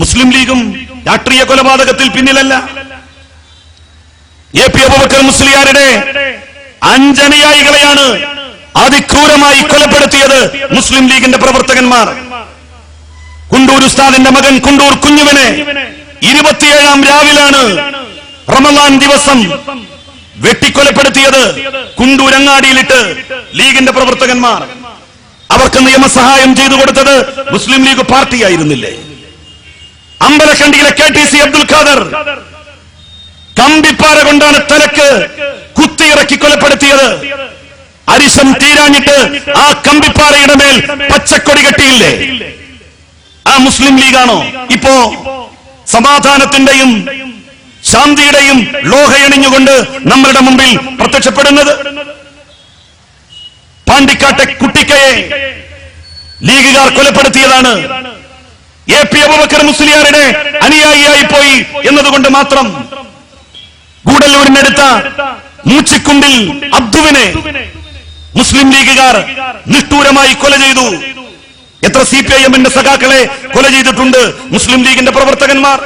മുസ്ലിം ലീഗും രാഷ്ട്രീയ കൊലപാതകത്തിൽ പിന്നിലല്ല. എ പി അബുബക്കർ മുസ്ലിയാരുടെ അഞ്ചനുയായികളെയാണ് അതിക്രൂരമായി കൊലപ്പെടുത്തിയത് മുസ്ലിം ലീഗിന്റെ പ്രവർത്തകന്മാർ. കുണ്ടൂർ ഉസ്താദിന്റെ മകൻ കുണ്ടൂർ കുഞ്ഞുവിനെ ഇരുപത്തിയേഴാം രാവിലാണ് റമദാൻ ദിവസം വെട്ടിക്കൊലപ്പെടുത്തിയത് കുണ്ടൂരങ്ങാടിയിലിട്ട് ലീഗിന്റെ പ്രവർത്തകന്മാർ. അവർക്ക് നിയമസഹായം ചെയ്തു കൊടുത്തത് മുസ്ലിം ലീഗ് പാർട്ടിയായിരുന്നില്ലേ? അമ്പലക്കണ്ടിയിലെ K T C Abdul Khader. കമ്പിപ്പാറ കൊണ്ടാണ് തലക്ക് കുത്തിയിറക്കി കൊലപ്പെടുത്തിയത്. അരിശം തീരാഞ്ഞിട്ട് ആ കമ്പിപ്പാറയുടെ മേൽ പച്ചക്കൊടി കെട്ടിയില്ലേ? ആ മുസ്ലിം ലീഗാണോ? ഇപ്പോ സമാധാനത്തിന്റെയും ശാന്തിയുടെയും ലോഹയണിഞ്ഞുകൊണ്ട് നമ്മളുടെ മുമ്പിൽ പ്രത്യക്ഷപ്പെടുന്നത്. പാണ്ടിക്കാട്ടെ കുട്ടിക്കയെ ലീഗുകാർ കൊലപ്പെടുത്തിയതാണ്. എ പി അബുബക്കർ മുസ്ലിയാരുടെ അനുയായിയായി പോയി എന്നതുകൊണ്ട് മാത്രം ഗൂഡല്ലൂരിനടുത്ത മൂച്ചിക്കുണ്ടിൽ അബ്ദുവിനെ മുസ്ലിം ലീഗുകാർ നിഷ്ഠൂരമായി കൊല ചെയ്തു. എത്ര സി പി ഐ എമ്മിന്റെ സഖാക്കളെ കൊല ചെയ്തിട്ടുണ്ട് മുസ്ലിം ലീഗിന്റെ പ്രവർത്തകന്മാർ.